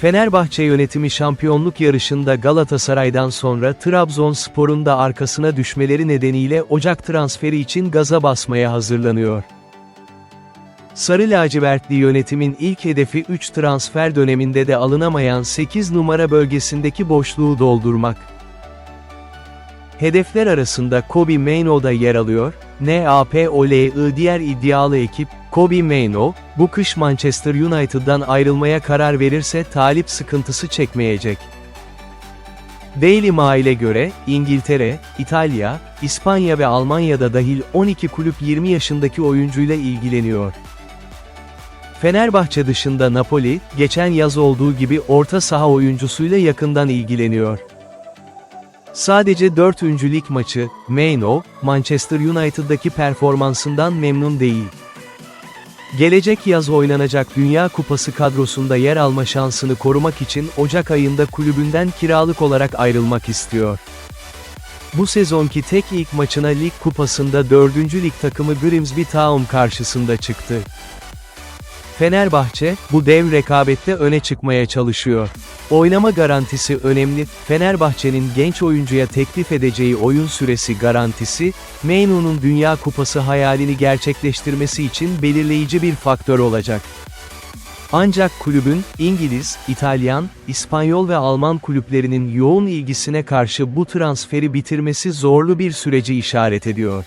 Fenerbahçe yönetimi şampiyonluk yarışında Galatasaray'dan sonra Trabzonspor'un da arkasına düşmeleri nedeniyle Ocak transferi için gaza basmaya hazırlanıyor. Sarı lacivertli yönetimin ilk hedefi 3 transfer döneminde de alınamayan 8 numara bölgesindeki boşluğu doldurmak. Hedefler arasında Kobe Maino da yer alıyor, NAPOLI diğer iddialı ekip, Kobe Maino, bu kış Manchester United'dan ayrılmaya karar verirse talip sıkıntısı çekmeyecek. Daily Mail'e göre, İngiltere, İtalya, İspanya ve Almanya'da dahil 12 kulüp 20 yaşındaki oyuncuyla ilgileniyor. Fenerbahçe dışında Napoli, geçen yaz olduğu gibi orta saha oyuncusuyla yakından ilgileniyor. Sadece 4. lig maçı, Maino, Manchester United'daki performansından memnun değil. Gelecek yaz oynanacak Dünya Kupası kadrosunda yer alma şansını korumak için Ocak ayında kulübünden kiralık olarak ayrılmak istiyor. Bu sezonki tek ilk maçına lig kupasında 4. lig takımı Grimsby Town karşısında çıktı. Fenerbahçe, bu dev rekabette öne çıkmaya çalışıyor. Oynama garantisi önemli, Fenerbahçe'nin genç oyuncuya teklif edeceği oyun süresi garantisi, Meynu'nun Dünya Kupası hayalini gerçekleştirmesi için belirleyici bir faktör olacak. Ancak kulübün, İngiliz, İtalyan, İspanyol ve Alman kulüplerinin yoğun ilgisine karşı bu transferi bitirmesi zorlu bir süreci işaret ediyor.